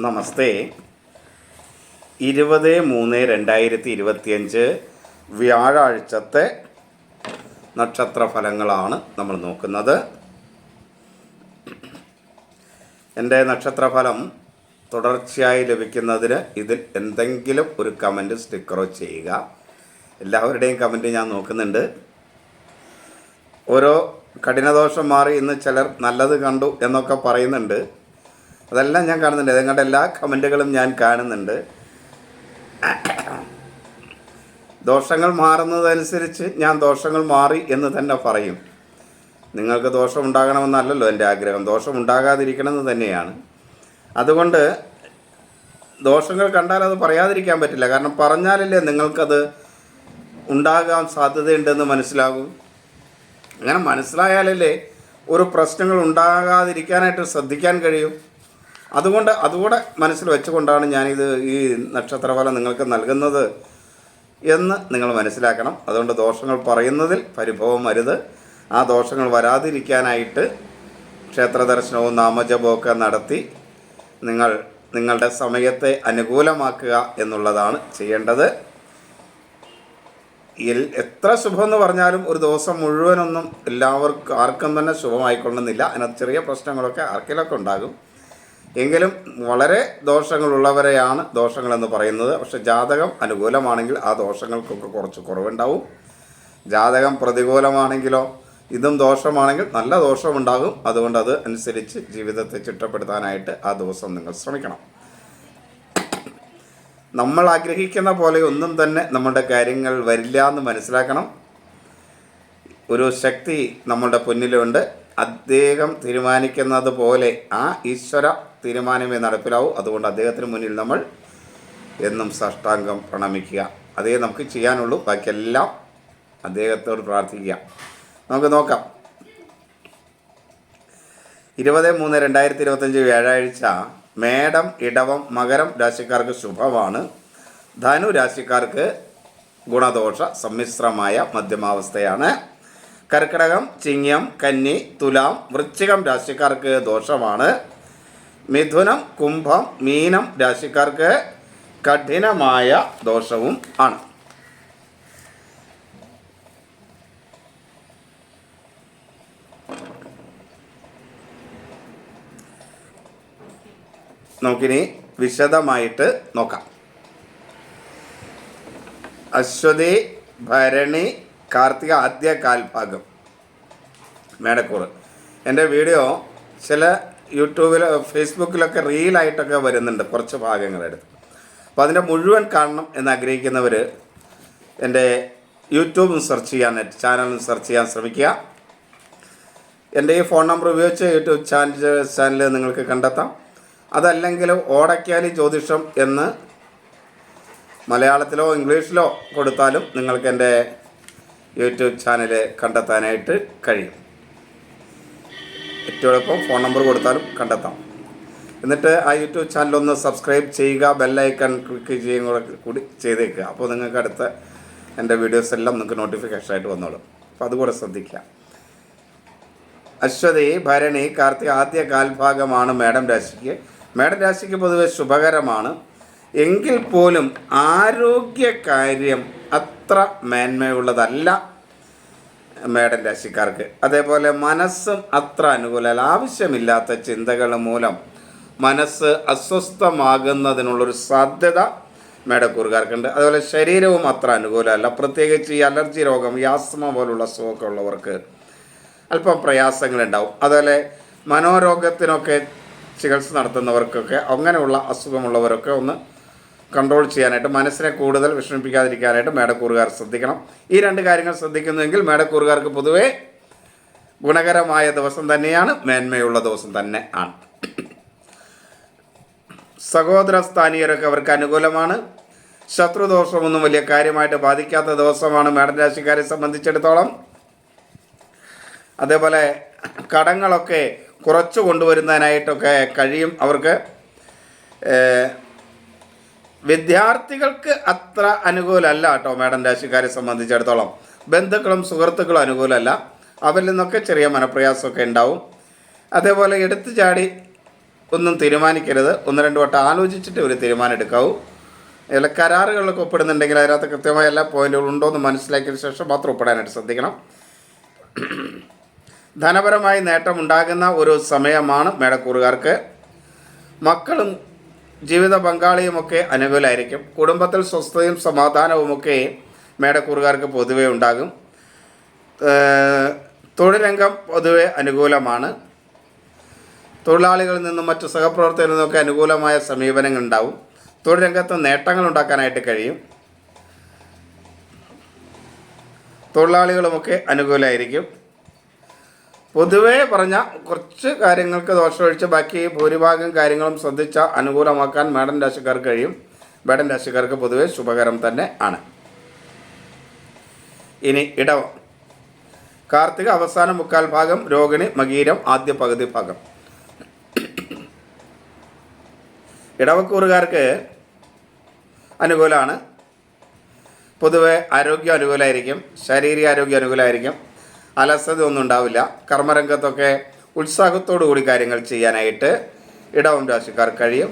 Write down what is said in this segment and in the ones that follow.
നമസ്തേ. ഇരുപത് മൂന്ന് രണ്ടായിരത്തി ഇരുപത്തിയഞ്ച് വ്യാഴാഴ്ചത്തെ നക്ഷത്ര ഫലങ്ങളാണ് നമ്മൾ നോക്കുന്നത്. എന്റെ നക്ഷത്രഫലം തുടർച്ചയായി ലഭിക്കുന്നതിന് ഇതിൽ എന്തെങ്കിലും ഒരു കമന്റ് സ്റ്റിക്കറോ ചെയ്യുക. എല്ലാവരുടെയും കമന്റ് ഞാൻ നോക്കുന്നുണ്ട്. ഓരോ കഠിനദോഷം മാറി ഇന്ന് ചിലർ നല്ലത് കണ്ടു എന്നൊക്കെ പറയുന്നുണ്ട്. അതെല്ലാം ഞാൻ കാണുന്നുണ്ട്. നിങ്ങളുടെ എല്ലാ കമന്റുകളും ഞാൻ കാണുന്നുണ്ട്. ദോഷങ്ങൾ മാറുന്നതനുസരിച്ച് ഞാൻ ദോഷങ്ങൾ മാറി എന്ന് തന്നെ പറയും. നിങ്ങൾക്ക് ദോഷം ഉണ്ടാകണമെന്നല്ലല്ലോ എന്റെ ആഗ്രഹം. ദോഷം ഉണ്ടാകാതിരിക്കണമെന്ന് തന്നെയാണ്. അതുകൊണ്ട് ദോഷങ്ങൾ കണ്ടാൽ അത് പറയാതിരിക്കാൻ പറ്റില്ല. കാരണം പറഞ്ഞാലല്ലേ നിങ്ങൾക്കത് ഉണ്ടാകാൻ സാധ്യതയുണ്ടെന്ന് മനസ്സിലാകും. അങ്ങനെ മനസ്സിലായാലല്ലേ ഒരു പ്രശ്നങ്ങൾ ഉണ്ടാകാതിരിക്കാനായിട്ട് ശ്രദ്ധിക്കാൻ കഴിയും. അതുകൊണ്ട് അതുകൂടെ മനസ്സിൽ വെച്ചുകൊണ്ടാണ് ഞാനിത് ഈ നക്ഷത്രഫലം നിങ്ങൾക്ക് നൽകുന്നത് എന്ന് നിങ്ങൾ മനസ്സിലാക്കണം. അതുകൊണ്ട് ദോഷങ്ങൾ പറയുന്നതിൽ പരിഭവം വരുത് ആ ദോഷങ്ങൾ വരാതിരിക്കാനായിട്ട് ക്ഷേത്ര ദർശനവും നാമജപവും ഒക്കെ നടത്തി നിങ്ങൾ നിങ്ങളുടെ സമയത്തെ അനുകൂലമാക്കുക എന്നുള്ളതാണ് ചെയ്യേണ്ടത്. എത്ര ശുഭം എന്ന് പറഞ്ഞാലും ഒരു ദിവസം മുഴുവനൊന്നും എല്ലാവർക്കും ആർക്കും തന്നെ ശുഭമായിക്കൊള്ളുന്നില്ല. അതിനകത്ത് ചെറിയ പ്രശ്നങ്ങളൊക്കെ ആർക്കെങ്കിലൊക്കെ ഉണ്ടാകും. എങ്കിലും വളരെ ദോഷങ്ങളുള്ളവരെയാണ് ദോഷങ്ങളെന്ന് പറയുന്നത്. പക്ഷെ ജാതകം അനുകൂലമാണെങ്കിൽ ആ ദോഷങ്ങൾക്കൊക്കെ കുറച്ച് കുറവുണ്ടാവും. ജാതകം പ്രതികൂലമാണെങ്കിലോ ഇതും ദോഷമാണെങ്കിൽ നല്ല ദോഷമുണ്ടാകും. അതുകൊണ്ട് അത് അനുസരിച്ച് ജീവിതത്തെ ചിട്ടപ്പെടുത്താനായിട്ട് ആ ദിവസം നിങ്ങൾ ശ്രമിക്കണം. നമ്മൾ ആഗ്രഹിക്കുന്ന പോലെ ഒന്നും തന്നെ നമ്മുടെ കാര്യങ്ങൾ വരില്ല എന്ന് മനസ്സിലാക്കണം. ഒരു ശക്തി നമ്മളുടെ മുന്നിലുണ്ട് അദ്ദേഹം തീരുമാനിക്കുന്നത് പോലെ ആ ഈശ്വര തീരുമാനമേ നടപ്പിലാവൂ. അതുകൊണ്ട് അദ്ദേഹത്തിന് മുന്നിൽ നമ്മൾ എന്നും സാഷ്ടാംഗം പ്രണമിക്കുക. അതേ നമുക്ക് ചെയ്യാനുള്ളൂ. ബാക്കിയെല്ലാം അദ്ദേഹത്തോട് പ്രാർത്ഥിക്കുക. നമുക്ക് നോക്കാം. ഇരുപത് മൂന്ന് രണ്ടായിരത്തി ഇരുപത്തഞ്ച് വ്യാഴാഴ്ച മേടം ഇടവം മകരം രാശിക്കാർക്ക് ശുഭമാണ്. ധനു രാശിക്കാർക്ക് ഗുണദോഷ സമ്മിശ്രമായ മധ്യമാവസ്ഥയാണ്. കർക്കിടകം ചിങ്ങം കന്നി തുലാം വൃശ്ചികം രാശിക്കാർക്ക് ദോഷമാണ്. മിഥുനം കുംഭം മീനം രാശിക്കാർക്ക് കഠിനമായ ദോഷവും ആണ്. നമുക്കിനി വിശദമായിട്ട് നോക്കാം. അശ്വതി ഭരണി കാർത്തിക ആദ്യ കാൽഭാഗം മേടക്കൂറ്. എന്റെ വീഡിയോ ചില യൂട്യൂബിൽ ഫേസ്ബുക്കിലൊക്കെ റീലായിട്ടൊക്കെ വരുന്നുണ്ട് കുറച്ച് ഭാഗങ്ങളെടുത്ത്. അപ്പോൾ അതിന്റെ മുഴുവൻ കാണണം എന്ന് ആഗ്രഹിക്കുന്നവർ എന്റെ യൂട്യൂബും സെർച്ച് ചെയ്യാൻ ചാനലും സെർച്ച് ചെയ്യാൻ ശ്രമിക്കുക. എന്റെ ഈ ഫോൺ നമ്പർ ഉപയോഗിച്ച് യൂട്യൂബ് ചാനൽ ചാനൽ നിങ്ങൾക്ക് കണ്ടെത്താം. അതല്ലെങ്കിൽ ഓടക്കാലി ജ്യോതിഷം എന്ന് മലയാളത്തിലോ ഇംഗ്ലീഷിലോ കൊടുത്താലും നിങ്ങൾക്ക് എന്റെ യൂട്യൂബ് ചാനൽ കണ്ടെത്താനായിട്ട് കഴിയും. ഏറ്റവും ഫോൺ നമ്പർ കൊടുത്താലും കണ്ടെത്താം. എന്നിട്ട് ആ യൂട്യൂബ് ചാനൽ ഒന്ന് സബ്സ്ക്രൈബ് ചെയ്യുക ബെല്ലൈക്കൺ ക്ലിക്ക് ചെയ്യുകയും കൂടെ കൂടി ചെയ്തേക്കുക. അപ്പോൾ നിങ്ങൾക്ക് അടുത്ത എന്റെ വീഡിയോസ് എല്ലാം നിങ്ങൾക്ക് നോട്ടിഫിക്കേഷൻ ആയിട്ട് വന്നോളും. അപ്പോൾ അതുകൂടെ ശ്രദ്ധിക്കുക അശ്വതി ഭരണി കാർത്തിക ആദ്യ കാൽഭാഗമാണ് മേഡം രാശിക്ക്. മേഡം രാശിക്ക് പൊതുവെ ശുഭകരമാണ്. എങ്കിൽ പോലും ആരോഗ്യകാര്യം അത്ര മേന്മയുള്ളതല്ല. മേഡം രാശിക്കാർക്ക്. അതേപോലെ മനസ്സും അത്ര അനുകൂലമല്ല. ആവശ്യമില്ലാത്ത ചിന്തകൾ മൂലം മനസ്സ് അസ്വസ്ഥമാകുന്നതിനുള്ളൊരു സാധ്യത മേടക്കൂറുകാർക്കുണ്ട്. അതുപോലെ ശരീരവും അത്ര അനുകൂലമല്ല. പ്രത്യേകിച്ച് ഈ അലർജി രോഗം യാസ്മ പോലുള്ള അസുഖമൊക്കെ അല്പം പ്രയാസങ്ങളുണ്ടാവും. അതുപോലെ മനോരോഗത്തിനൊക്കെ ചികിത്സ നടത്തുന്നവർക്കൊക്കെ അങ്ങനെയുള്ള അസുഖമുള്ളവരൊക്കെ ഒന്ന് കൺട്രോൾ ചെയ്യാനായിട്ട് മനസ്സിനെ കൂടുതൽ വിഷമിപ്പിക്കാതിരിക്കാനായിട്ട് മേടക്കൂറുകാർ ശ്രദ്ധിക്കണം. ഈ രണ്ട് കാര്യങ്ങൾ ശ്രദ്ധിക്കുന്നുവെങ്കിൽ മേടക്കൂറുകാർക്ക് പൊതുവേ ഗുണകരമായ ദിവസം തന്നെയാണ് മേന്മയുള്ള ദിവസം തന്നെ ആണ്. സഹോദര സ്ഥാനീയരൊക്കെ അവർക്ക് അനുകൂലമാണ്. ശത്രുദോഷമൊന്നും വലിയ കാര്യമായിട്ട് ബാധിക്കാത്ത ദിവസമാണ് മേടൻ രാശിക്കാരെ സംബന്ധിച്ചിടത്തോളം. അതേപോലെ കടങ്ങളൊക്കെ കുറച്ച് കൊണ്ടുവരുന്നതിനായിട്ടൊക്കെ കഴിയും അവർക്ക്. വിദ്യാർത്ഥികൾക്ക് അത്ര അനുകൂലമല്ല കേട്ടോ മേഡം രാശിക്കാരെ സംബന്ധിച്ചിടത്തോളം. ബന്ധുക്കളും സുഹൃത്തുക്കളും അനുകൂലമല്ല. അവരിൽ നിന്നൊക്കെ ചെറിയ മനപ്രയാസമൊക്കെ ഉണ്ടാവും. അതേപോലെ എടുത്തു ചാടി ഒന്നും തീരുമാനിക്കരുത്. ഒന്ന് രണ്ട് വട്ടം ആലോചിച്ചിട്ട് ഒരു തീരുമാനം എടുക്കാവൂ. ചില കരാറുകളിലൊക്കെ ഒപ്പിടുന്നുണ്ടെങ്കിൽ അതിനകത്ത് കൃത്യമായ എല്ലാ പോയിന്റുകളും ഉണ്ടോ എന്ന് ശേഷം മാത്രം ഒപ്പിടാനായിട്ട് ശ്രദ്ധിക്കണം. ധനപരമായി നേട്ടമുണ്ടാകുന്ന ഒരു സമയമാണ് മേടക്കൂറുകാർക്ക് മക്കളും ജീവിത പങ്കാളിയുമൊക്കെ അനുകൂലമായിരിക്കും കുടുംബത്തിൽ സ്വസ്ഥതയും സമാധാനവുമൊക്കെ മേടക്കൂറുകാർക്ക് പൊതുവെ ഉണ്ടാകും. തൊഴിലംഗം പൊതുവെ അനുകൂലമാണ്. തൊഴിലാളികളിൽ നിന്നും മറ്റു സഹപ്രവർത്തകരിൽ നിന്നൊക്കെ അനുകൂലമായ സമീപനങ്ങൾ ഉണ്ടാവും. തൊഴിൽ രംഗത്ത് നേട്ടങ്ങൾ ഉണ്ടാക്കാനായിട്ട് കഴിയും. തൊഴിലാളികളുമൊക്കെ അനുകൂലമായിരിക്കും പൊതുവേ പറഞ്ഞ കുറച്ച് കാര്യങ്ങൾക്ക് ദോഷമൊഴിച്ച് ബാക്കി ഭൂരിഭാഗം കാര്യങ്ങളും ശ്രദ്ധിച്ച അനുകൂലമാക്കാൻ മേടൻ രാശിക്കാർക്ക് കഴിയും. മേടൻ രാശിക്കാർക്ക് പൊതുവെ ശുഭകരം തന്നെ ആണ്. ഇനി ഇടവം. കാർത്തിക അവസാന മുക്കാൽ ഭാഗം രോഹിണി മകീരം ആദ്യ പകുതി ഭാഗം. ഇടവക്കൂറുകാർക്ക് അനുകൂലമാണ്. പൊതുവെ ആരോഗ്യം അനുകൂലമായിരിക്കും ശാരീരിക ആരോഗ്യം അനുകൂലമായിരിക്കും അലസത ഒന്നും ഉണ്ടാവില്ല. കർമ്മരംഗത്തൊക്കെ ഉത്സാഹത്തോടു കൂടി കാര്യങ്ങൾ ചെയ്യാനായിട്ട് ഇടവം രാശിക്കാർ കഴിയും.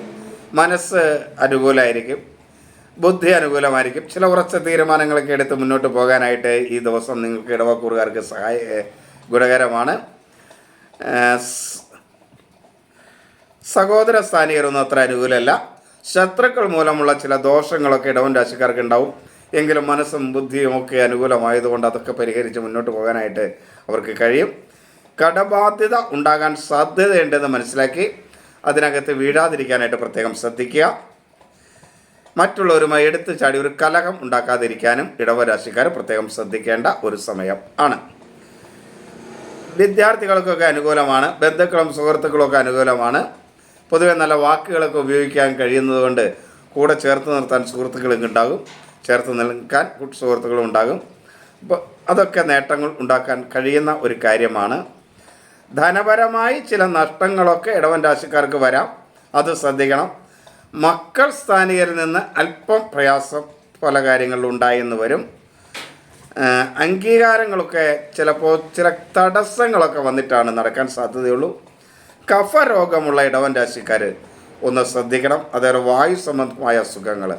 മനസ്സ് അനുകൂലമായിരിക്കും ബുദ്ധി അനുകൂലമായിരിക്കും. ചില ഉറച്ച തീരുമാനങ്ങളൊക്കെ എടുത്ത് മുന്നോട്ട് പോകാനായിട്ട് ഈ ദിവസം നിങ്ങൾക്ക് ഇടവക്കൂറുകാർക്ക് സഹായ ഗുണകരമാണ്. സഹോദര സ്ഥാനീയരൊന്നും അത്ര അനുകൂലമല്ല ശത്രുക്കൾ മൂലമുള്ള ചില ദോഷങ്ങളൊക്കെ ഇടവൻ രാശിക്കാർക്ക് ഉണ്ടാവും. എങ്കിലും മനസ്സും ബുദ്ധിയും ഒക്കെ അനുകൂലമായതുകൊണ്ട് അതൊക്കെ പരിഹരിച്ച് മുന്നോട്ട് പോകാനായിട്ട് അവർക്ക് കഴിയും. കടബാധ്യത ഉണ്ടാകാൻ സാധ്യതയുണ്ടെന്ന് മനസ്സിലാക്കി അതിനകത്ത് വീഴാതിരിക്കാനായിട്ട് പ്രത്യേകം ശ്രദ്ധിക്കുക. മറ്റുള്ളവരുമായി എടുത്തു ചാടി ഒരു കലഹം ഉണ്ടാക്കാതിരിക്കാനും ഇടവരാശിക്കാർ പ്രത്യേകം ശ്രദ്ധിക്കേണ്ട ഒരു സമയം ആണ്. വിദ്യാർത്ഥികൾക്കൊക്കെ അനുകൂലമാണ് ബന്ധുക്കളും സുഹൃത്തുക്കളും ഒക്കെ അനുകൂലമാണ്. പൊതുവെ നല്ല വാക്കുകളൊക്കെ ഉപയോഗിക്കാൻ കഴിയുന്നതുകൊണ്ട് കൂടെ ചേർത്ത് നിർത്താൻ സുഹൃത്തുക്കളും ഉണ്ടാകും. ചേർത്ത് നിൽക്കാൻ കൂട്ടു സുഹൃത്തുക്കളും ഉണ്ടാകും. അപ്പോൾ അതൊക്കെ നേട്ടങ്ങൾ ഉണ്ടാക്കാൻ കഴിയുന്ന ഒരു കാര്യമാണ്. ധനപരമായി ചില നഷ്ടങ്ങളൊക്കെ ഇടവൻ രാശിക്കാർക്ക് വരാം. അത് ശ്രദ്ധിക്കണം. മക്കൾ സ്ഥാനികരിൽ നിന്ന് അല്പം പ്രയാസം പല കാര്യങ്ങളിലും ഉണ്ടായെന്ന് വരും. അംഗീകാരങ്ങളൊക്കെ ചിലപ്പോൾ ചില തടസ്സങ്ങളൊക്കെ വന്നിട്ടാണ് നടക്കാൻ സാധ്യതയുള്ളൂ. കഫ രോഗമുള്ള ഇടവൻ രാശിക്കാർ ഒന്ന് ശ്രദ്ധിക്കണം. അതേപോലെ വായു സംബന്ധമായ അസുഖങ്ങൾ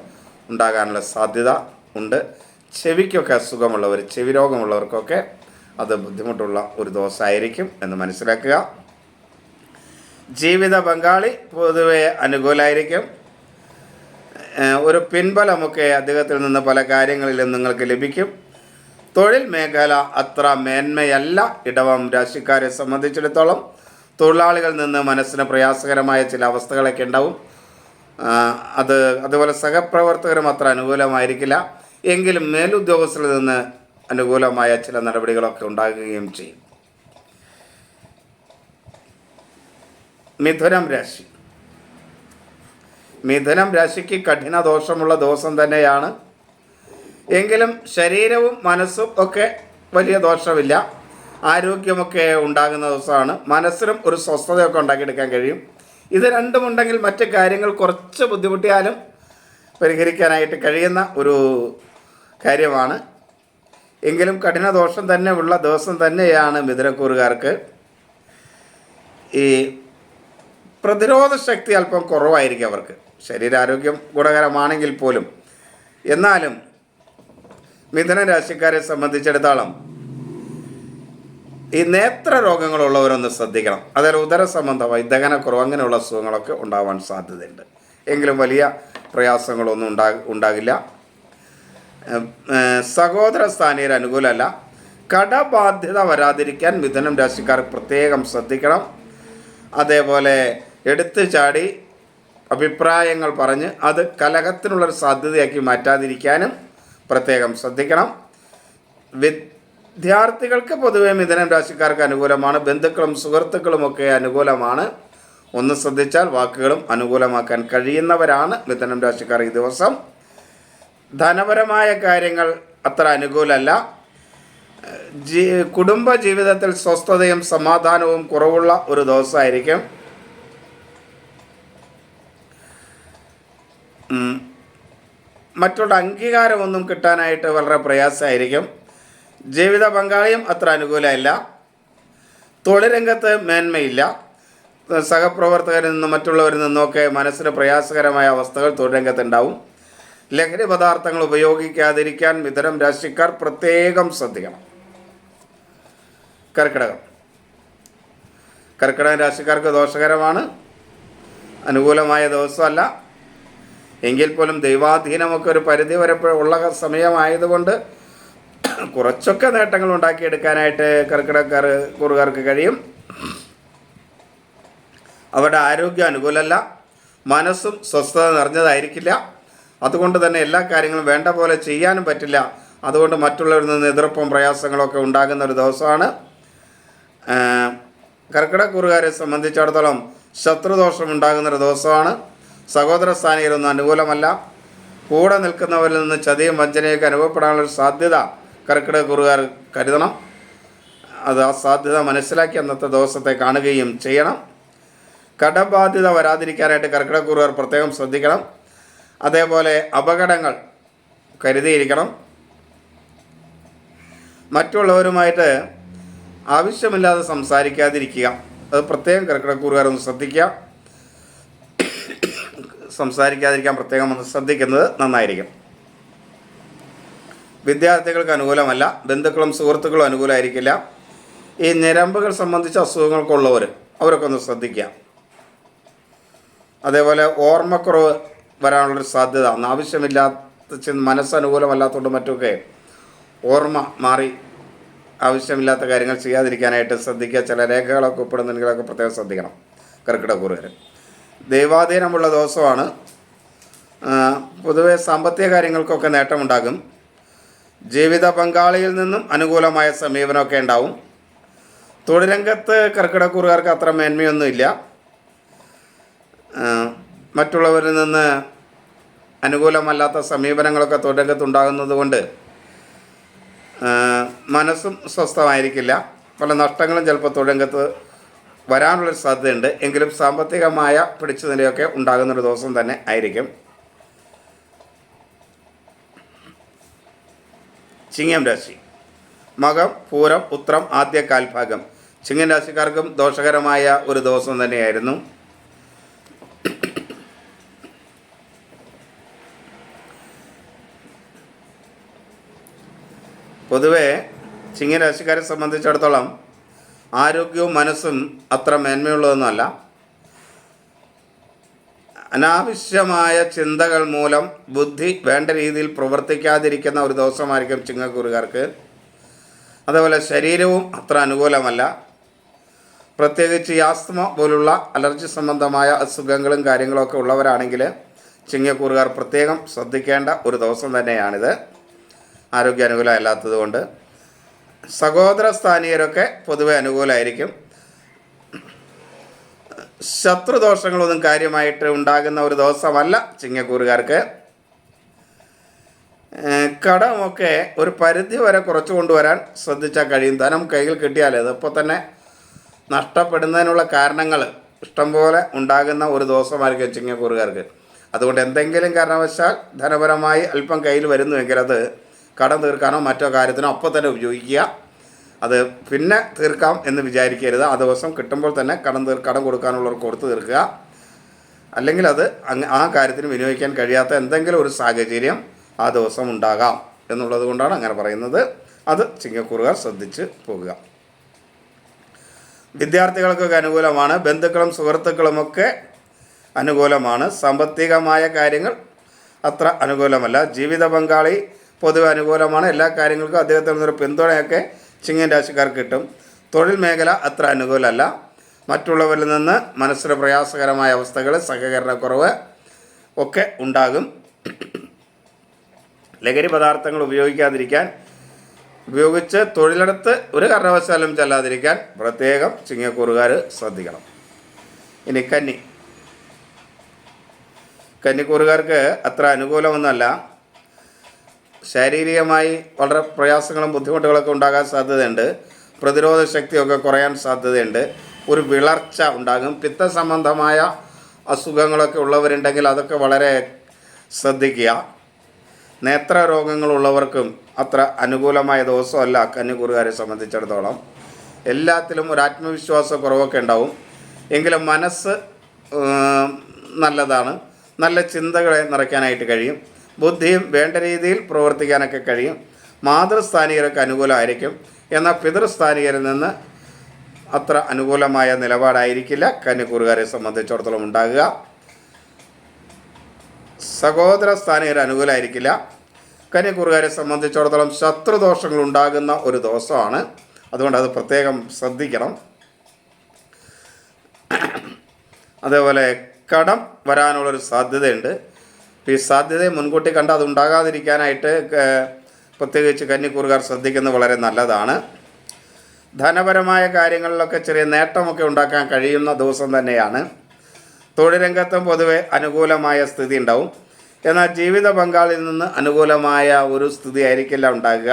ഉണ്ടാകാനുള്ള സാധ്യത ഉണ്ട്. ചെവിക്കൊക്കെ അസുഖമുള്ളവർ ചെവി രോഗമുള്ളവർക്കൊക്കെ അത് ബുദ്ധിമുട്ടുള്ള ഒരു ദോഷമായിരിക്കും എന്ന് മനസ്സിലാക്കുക. ജീവിത പങ്കാളി പൊതുവെ അനുകൂലമായിരിക്കും ഒരു പിൻബലമൊക്കെ അദ്ദേഹത്തിൽ നിന്ന് പല കാര്യങ്ങളിലും നിങ്ങൾക്ക് ലഭിക്കും. തൊഴിൽ മേഖല അത്ര മേന്മയല്ല. ഇടവം രാശിക്കാരെ സംബന്ധിച്ചിടത്തോളം തൊഴിലാളികളിൽ നിന്ന് മനസ്സിന് പ്രയാസകരമായ ചില അവസ്ഥകളൊക്കെ ഉണ്ടാവും. അത് അതുപോലെ സഹപ്രവർത്തകരും അത്ര അനുകൂലമായിരിക്കില്ല. എങ്കിലും മേലുദ്യോഗസ്ഥരിൽ നിന്ന് അനുകൂലമായ ചില നടപടികളൊക്കെ ഉണ്ടാകുകയും ചെയ്യും. മിഥുനം രാശി. മിഥുനം രാശിക്ക് കഠിന ദോഷമുള്ള ദിവസം തന്നെയാണ്. എങ്കിലും ശരീരവും മനസ്സും ഒക്കെ വലിയ ദോഷമില്ല. ആരോഗ്യമൊക്കെ ഉണ്ടാകുന്ന ദിവസമാണ്. മനസ്സിനും ഒരു സ്വസ്ഥതയൊക്കെ ഉണ്ടാക്കിയെടുക്കാൻ കഴിയും. ഇത് രണ്ടുമുണ്ടെങ്കിൽ മറ്റ് കാര്യങ്ങൾ കുറച്ച് ബുദ്ധിമുട്ടിയാലും പരിഹരിക്കാനായിട്ട് കഴിയുന്ന ഒരു കാര്യമാണ്. എങ്കിലും കഠിന ദോഷം തന്നെ ഉള്ള ദിവസം തന്നെയാണ് മിഥുനക്കൂറുകാർക്ക് ഈ പ്രതിരോധ ശക്തി അല്പം കുറവായിരിക്കും അവർക്ക്. ശരീരാരോഗ്യം ഗുണകരമാണെങ്കിൽ പോലും. എന്നാലും മിഥുന രാശിക്കാരെ സംബന്ധിച്ചിടത്തോളം ഈ നേത്ര രോഗങ്ങളുള്ളവരൊന്ന് ശ്രദ്ധിക്കണം. അതായത് ഉദര സംബന്ധമായി ദഹനക്കുറവ് അങ്ങനെയുള്ള അസുഖങ്ങളൊക്കെ ഉണ്ടാവാൻ സാധ്യതയുണ്ട്. എങ്കിലും വലിയ പ്രയാസങ്ങളൊന്നും ഉണ്ടാ ഉണ്ടാകില്ല. സഹോദര സ്ഥാനീയർ അനുകൂലമല്ല. കടബാധ്യത വരാതിരിക്കാൻ മിഥുനം രാശിക്കാർ പ്രത്യേകം ശ്രദ്ധിക്കണം. അതേപോലെ എടുത്തു ചാടി അഭിപ്രായങ്ങൾ പറഞ്ഞ് അത് കലഹത്തിനുള്ളൊരു സാധ്യതയാക്കി മാറ്റാതിരിക്കാനും പ്രത്യേകം ശ്രദ്ധിക്കണം. വിദ്യാർത്ഥികൾക്ക് പൊതുവെ മിഥുനം രാശിക്കാർക്ക് അനുകൂലമാണ്. ബന്ധുക്കളും സുഹൃത്തുക്കളും ഒക്കെ അനുകൂലമാണ്. ഒന്ന് ശ്രദ്ധിച്ചാൽ വാക്കുകളും അനുകൂലമാക്കാൻ കഴിയുന്നവരാണ് മിഥുനം രാശിക്കാർ ഈ ദിവസം. ധനപരമായ കാര്യങ്ങൾ അത്ര അനുകൂലമല്ല ജീ കുടുംബ ജീവിതത്തിൽ സ്വസ്ഥതയും സമാധാനവും കുറവുള്ള ഒരു ദിവസമായിരിക്കും. മറ്റുള്ള അംഗീകാരമൊന്നും കിട്ടാനായിട്ട് വളരെ പ്രയാസമായിരിക്കും. ജീവിത പങ്കാളിയും അത്ര അനുകൂലമല്ല. തൊഴിൽ രംഗത്ത് മേന്മയില്ല. സഹപ്രവർത്തകരിൽ നിന്നും മറ്റുള്ളവരിൽ നിന്നൊക്കെ മനസ്സിന് പ്രയാസകരമായ അവസ്ഥകൾ തൊഴിൽ രംഗത്തുണ്ടാവും. ലഹരി പദാർത്ഥങ്ങൾ ഉപയോഗിക്കാതിരിക്കാൻ ഇത്തരം രാശിക്കാർ പ്രത്യേകം ശ്രദ്ധിക്കണം. കർക്കിടകം. കർക്കിടക രാശിക്കാർക്ക് ദോഷകരമാണ്. അനുകൂലമായ ദിവസമല്ല. എങ്കിൽ പോലും ദൈവാധീനമൊക്കെ ഒരു പരിധി വരെ ഉള്ള സമയമായതുകൊണ്ട് കുറച്ചൊക്കെ നേട്ടങ്ങൾ ഉണ്ടാക്കിയെടുക്കാനായിട്ട് കർക്കിടക്കാർ കുറുകാർക്ക് കഴിയും. അവരുടെ ആരോഗ്യം അനുകൂലമല്ല. മനസ്സും സ്വസ്ഥത നിറഞ്ഞതായിരിക്കില്ല. അതുകൊണ്ട് തന്നെ എല്ലാ കാര്യങ്ങളും വേണ്ട പോലെ ചെയ്യാനും പറ്റില്ല. അതുകൊണ്ട് മറ്റുള്ളവരിൽ നിന്ന് എതിർപ്പും പ്രയാസങ്ങളൊക്കെ ഉണ്ടാകുന്ന ഒരു ദിവസമാണ്. കർക്കിടക്കുറുകാരെ സംബന്ധിച്ചിടത്തോളം ശത്രുദോഷം ഉണ്ടാകുന്ന ഒരു ദിവസമാണ്. സഹോദര സ്ഥാനികരൊന്നും അനുകൂലമല്ല. കൂടെ നിൽക്കുന്നവരിൽ നിന്ന് ചതിയും വഞ്ചനയൊക്കെ അനുഭവപ്പെടാനുള്ളൊരു സാധ്യത കർക്കിടക്കുറുകാർ കരുതണം. അത് ആ സാധ്യത മനസ്സിലാക്കി അന്നത്തെ ദിവസത്തെ കാണുകയും ചെയ്യണം. കടബാധ്യത വരാതിരിക്കാനായിട്ട് കർക്കിടക്കുറുകാർ പ്രത്യേകം ശ്രദ്ധിക്കണം. അതേപോലെ അപകടങ്ങൾ കരുതിയിരിക്കണം. മറ്റുള്ളവരുമായിട്ട് ആവശ്യമില്ലാതെ സംസാരിക്കാതിരിക്കുക. അത് പ്രത്യേകം കർക്കിടക്കൂറുകാർ ഒന്ന് ശ്രദ്ധിക്കുക. സംസാരിക്കാതിരിക്കാൻ പ്രത്യേകം ശ്രദ്ധിക്കുന്നത് നന്നായിരിക്കും. വിദ്യാർത്ഥികൾക്ക് അനുകൂലമല്ല ബന്ധുക്കളും സുഹൃത്തുക്കളും അനുകൂലമായിരിക്കില്ല. ഈ ഞരമ്പുകൾ സംബന്ധിച്ച അസുഖങ്ങൾക്കുള്ളവർ അവരൊക്കെ ഒന്ന് ശ്രദ്ധിക്കുക. അതേപോലെ ഓർമ്മക്കുറവ് വരാനുള്ളൊരു സാധ്യത ആവശ്യമില്ലാത്ത മനസ്സനുകൂലമല്ലാത്തതുകൊണ്ട് മറ്റുമൊക്കെ ഓർമ്മ മാറി ആവശ്യമില്ലാത്ത കാര്യങ്ങൾ ചെയ്യാതിരിക്കാനായിട്ട് ശ്രദ്ധിക്കുക. ചില രേഖകളൊക്കെ ഒപ്പിടുന്നുണ്ടെങ്കിലൊക്കെ പ്രത്യേകം ശ്രദ്ധിക്കണം. കർക്കിടക്കൂറുകാർ ദൈവാധീനമുള്ള ദിവസമാണ്. പൊതുവെ സാമ്പത്തിക കാര്യങ്ങൾക്കൊക്കെ നേട്ടമുണ്ടാകും. ജീവിത പങ്കാളിയിൽ നിന്നും അനുകൂലമായ സമീപനമൊക്കെ ഉണ്ടാവും. തൊഴിലംഗത്ത് കർക്കിടക്കൂറുകാർക്ക് അത്ര മേന്മയൊന്നുമില്ല. മറ്റുള്ളവരിൽ നിന്ന് അനുകൂലമല്ലാത്ത സമീപനങ്ങളൊക്കെ തൊഴിലംഗത്തുണ്ടാകുന്നത് കൊണ്ട് മനസ്സും സ്വസ്ഥമായിരിക്കില്ല. പല നഷ്ടങ്ങളും ചിലപ്പോൾ തൊഴിലംഗത്ത് വരാനുള്ളൊരു സാധ്യതയുണ്ട്. എങ്കിലും സാമ്പത്തികമായ പിടിച്ചു നിലയൊക്കെ ഉണ്ടാകുന്നൊരു ദിവസം തന്നെ ആയിരിക്കും. ചിങ്ങം രാശി. മകം പൂരം ഉത്രം ആദ്യ കാൽഭാഗം. ചിങ്ങം രാശിക്കാർക്കും ദോഷകരമായ ഒരു ദിവസം തന്നെയായിരുന്നു. പൊതുവെ ചിങ്ങരാശിക്കാരെ സംബന്ധിച്ചിടത്തോളം ആരോഗ്യവും മനസ്സും അത്ര മേന്മയുള്ളതൊന്നുമല്ല. അനാവശ്യമായ ചിന്തകൾ മൂലം ബുദ്ധി വേണ്ട രീതിയിൽ പ്രവർത്തിക്കാതിരിക്കുന്ന ഒരു ദിവസമായിരിക്കും ചിങ്ങക്കൂറുകാർക്ക്. അതേപോലെ ശരീരവും അത്ര അനുകൂലമല്ല. പ്രത്യേകിച്ച് ആസ്മ പോലുള്ള അലർജി സംബന്ധമായ അസുഖങ്ങളും കാര്യങ്ങളൊക്കെ ഉള്ളവരാണെങ്കിൽ ചിങ്ങക്കൂറുകാർ പ്രത്യേകം ശ്രദ്ധിക്കേണ്ട ഒരു ദിവസം തന്നെയാണിത്. ആരോഗ്യ അനുകൂലമല്ലാത്തത് കൊണ്ട് സഹോദര സ്ഥാനീയരൊക്കെ പൊതുവെ അനുകൂലമായിരിക്കും. ശത്രുദോഷങ്ങളൊന്നും കാര്യമായിട്ട് ഉണ്ടാകുന്ന ഒരു ദിവസമല്ല ചിങ്ങക്കൂറുകാർക്ക്. കടമൊക്കെ ഒരു പരിധി വരെ കുറച്ചു കൊണ്ടുവരാൻ ശ്രദ്ധിച്ചാൽ കഴിയും. ധനം കയ്യിൽ കിട്ടിയാൽ അതിപ്പോൾ തന്നെ നഷ്ടപ്പെടുന്നതിനുള്ള കാരണങ്ങൾ ഇഷ്ടംപോലെ ഉണ്ടാകുന്ന ഒരു ദിവസമായിരിക്കും ചിങ്ങക്കൂറുകാർക്ക്. അതുകൊണ്ട് എന്തെങ്കിലും കാരണവശാൽ ധനപരമായി അല്പം കയ്യിൽ വരുന്നുവെങ്കിൽ അത് കടം തീർക്കാനോ മറ്റോ കാര്യത്തിനോ അപ്പോൾ തന്നെ ഉപയോഗിക്കുക. അത് പിന്നെ തീർക്കാം എന്ന് വിചാരിക്കരുത്. ആ ദിവസം കിട്ടുമ്പോൾ തന്നെ കടം തീർ കടം കൊടുക്കാനുള്ളവർക്ക് കൊടുത്തു തീർക്കുക. അല്ലെങ്കിൽ അത് ആ കാര്യത്തിന് വിനിയോഗിക്കാൻ കഴിയാത്ത എന്തെങ്കിലും ഒരു സാഹചര്യം ആ ദിവസം ഉണ്ടാകാം എന്നുള്ളത് കൊണ്ടാണ് അങ്ങനെ പറയുന്നത്. അത് ചിങ്ങക്കൂറുകാർ ശ്രദ്ധിച്ച് പോകുക. വിദ്യാർത്ഥികൾക്കൊക്കെ അനുകൂലമാണ് ബന്ധുക്കളും സുഹൃത്തുക്കളുമൊക്കെ അനുകൂലമാണ്. സാമ്പത്തികമായ കാര്യങ്ങൾ അത്ര അനുകൂലമല്ല. ജീവിത പങ്കാളി പൊതുവെ അനുകൂലമാണ്. എല്ലാ കാര്യങ്ങൾക്കും അദ്ദേഹത്തിൽ നിന്നൊരു പിന്തുണയൊക്കെ ചിങ്ങൻ രാശിക്കാർക്ക് കിട്ടും. തൊഴിൽ മേഖല അത്ര അനുകൂലമല്ല. മറ്റുള്ളവരിൽ നിന്ന് മനസ്സിന് പ്രയാസകരമായ അവസ്ഥകൾ സഹകരണക്കുറവ് ഒക്കെ ഉണ്ടാകും. ലഹരി പദാർത്ഥങ്ങൾ ഉപയോഗിക്കാതിരിക്കാൻ ഉപയോഗിച്ച് തൊഴിലെടുത്ത് ഒരു കാരണവശാലും ചെല്ലാതിരിക്കാൻ പ്രത്യേകം ചിങ്ങക്കൂറുകാർ ശ്രദ്ധിക്കണം. ഇനി കന്നി. കന്നിക്കൂറുകാർക്ക് അത്ര അനുകൂലമൊന്നുമല്ല. ശാരീരികമായി വളരെ പ്രയാസങ്ങളും ബുദ്ധിമുട്ടുകളൊക്കെ ഉണ്ടാകാൻ സാധ്യതയുണ്ട്. പ്രതിരോധ ശക്തിയൊക്കെ കുറയാൻ സാധ്യതയുണ്ട്. ഒരു വിളർച്ച ഉണ്ടാകും. പിത്ത സംബന്ധമായ അസുഖങ്ങളൊക്കെ ഉള്ളവരുണ്ടെങ്കിൽ അതൊക്കെ വളരെ ശ്രദ്ധിക്കുക. നേത്ര രോഗങ്ങളുള്ളവർക്കും അത്ര അനുകൂലമായ ദിവസമല്ല കന്യകുറുകാരെ സംബന്ധിച്ചിടത്തോളം. എല്ലാത്തിലും ഒരു ആത്മവിശ്വാസ കുറവൊക്കെ ഉണ്ടാവും. എങ്കിലും മനസ്സ് നല്ലതാണ്. നല്ല ചിന്തകളെ നിറയ്ക്കാനായിട്ട് കഴിയും. ബുദ്ധിയും വേണ്ട രീതിയിൽ പ്രവർത്തിക്കാനൊക്കെ കഴിയും. മാതൃസ്ഥാനികർക്ക് അനുകൂലമായിരിക്കും. എന്നാൽ പിതൃസ്ഥാനികരിൽ നിന്ന് അത്ര അനുകൂലമായ നിലപാടായിരിക്കില്ല. കന്യക്കൂറുകാരെ സംബന്ധിച്ചിടത്തോളം ഉണ്ടാകുക. സഹോദര സ്ഥാനികർ അനുകൂലമായിരിക്കില്ല. കന്യക്കൂറുകാരെ സംബന്ധിച്ചിടത്തോളം ശത്രുദോഷങ്ങൾ ഉണ്ടാകുന്ന ഒരു ദോഷമാണ് അതുകൊണ്ട് അത് പ്രത്യേകം ശ്രദ്ധിക്കണം. അതേപോലെ കടം വരാനുള്ളൊരു സാധ്യതയുണ്ട്. ഈ സാധ്യതയെ മുൻകൂട്ടി കണ്ട് അത് ഉണ്ടാകാതിരിക്കാനായിട്ട് പ്രത്യേകിച്ച് കന്നിക്കൂറുകാർ ശ്രദ്ധിക്കുന്നത് വളരെ നല്ലതാണ്. ധനപരമായ കാര്യങ്ങളിലൊക്കെ ചെറിയ നേട്ടമൊക്കെ ഉണ്ടാക്കാൻ കഴിയുന്ന ദിവസം തന്നെയാണ്. തൊഴിൽ പൊതുവെ അനുകൂലമായ സ്ഥിതി ഉണ്ടാവും. എന്നാൽ ജീവിത പങ്കാളിൽ നിന്ന് അനുകൂലമായ ഒരു സ്ഥിതി ആയിരിക്കില്ല ഉണ്ടാകുക.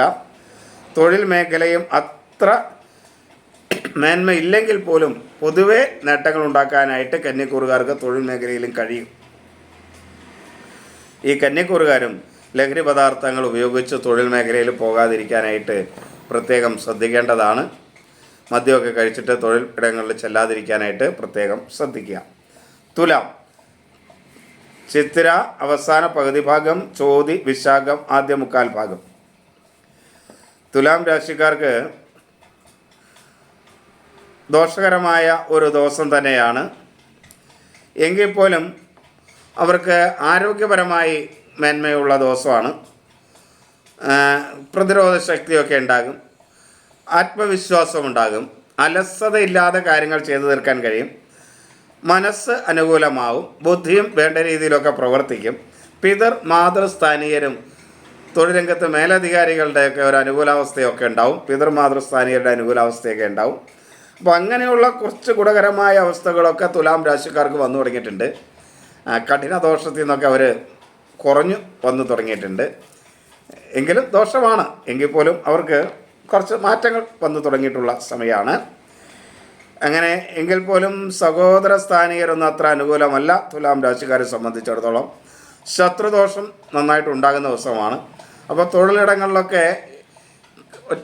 തൊഴിൽ മേഖലയും അത്ര മേന്മയില്ലെങ്കിൽ പോലും പൊതുവെ നേട്ടങ്ങൾ ഉണ്ടാക്കാനായിട്ട് കന്നിക്കൂറുകാർക്ക് തൊഴിൽ മേഖലയിലും കഴിയും. ഈ കന്യക്കൂറുകാരും ലഹരി പദാർത്ഥങ്ങൾ ഉപയോഗിച്ച് തൊഴിൽ മേഖലയിൽ പോകാതിരിക്കാനായിട്ട് പ്രത്യേകം ശ്രദ്ധിക്കേണ്ടതാണ്. മദ്യമൊക്കെ കഴിച്ചിട്ട് തൊഴിൽ ഇടങ്ങളിൽ ചെല്ലാതിരിക്കാനായിട്ട് പ്രത്യേകം ശ്രദ്ധിക്കുക. തുലാം. ചിത്തിര അവസാന പകുതി ഭാഗം ചോതി വിശാഖം ആദ്യ മുക്കാൽ ഭാഗം. തുലാം രാശിക്കാർക്ക് ദോഷകരമായ ഒരു ദിവസം തന്നെയാണ്. എങ്കിൽ പോലും അവർക്ക് ആരോഗ്യപരമായി മേന്മയുള്ള ദോഷമാണ് പ്രതിരോധ ശക്തിയൊക്കെ ഉണ്ടാകും. ആത്മവിശ്വാസം ഉണ്ടാകും അലസതയില്ലാതെ കാര്യങ്ങൾ ചെയ്തു തീർക്കാൻ കഴിയും. മനസ്സ് അനുകൂലമാവും. ബുദ്ധിയും വേണ്ട രീതിയിലൊക്കെ പ്രവർത്തിക്കും. പിതർ മാതൃസ്ഥാനീയരും തൊഴിലംഗത്ത് മേലധികാരികളുടെയൊക്കെ ഒരു അനുകൂലാവസ്ഥയൊക്കെ ഉണ്ടാവും. പിതർ മാതൃസ്ഥാനീയരുടെ അനുകൂലാവസ്ഥയൊക്കെ ഉണ്ടാവും. അപ്പോൾ അങ്ങനെയുള്ള കുറച്ച് ഗുണകരമായ അവസ്ഥകളൊക്കെ തുലാം രാശിക്കാർക്ക് വന്നു തുടങ്ങിയിട്ടുണ്ട്. ആ, കഠിന ദോഷത്തിൽ നിന്നൊക്കെ അവർ കുറഞ്ഞു വന്നു തുടങ്ങിയിട്ടുണ്ട്. എങ്കിലും ദോഷമാണ്. എങ്കിൽ പോലും അവർക്ക് കുറച്ച് മാറ്റങ്ങൾ വന്നു തുടങ്ങിയിട്ടുള്ള സമയമാണ് അങ്ങനെ എങ്കിൽ പോലും സഹോദര സ്ഥാനീയരൊന്നും അത്ര അനുകൂലമല്ല. തുലാം രാശിക്കാരെ സംബന്ധിച്ചിടത്തോളം ശത്രുദോഷം നന്നായിട്ട് ഉണ്ടാകുന്ന ദിവസമാണ്. അപ്പോൾ തൊഴിലിടങ്ങളിലൊക്കെ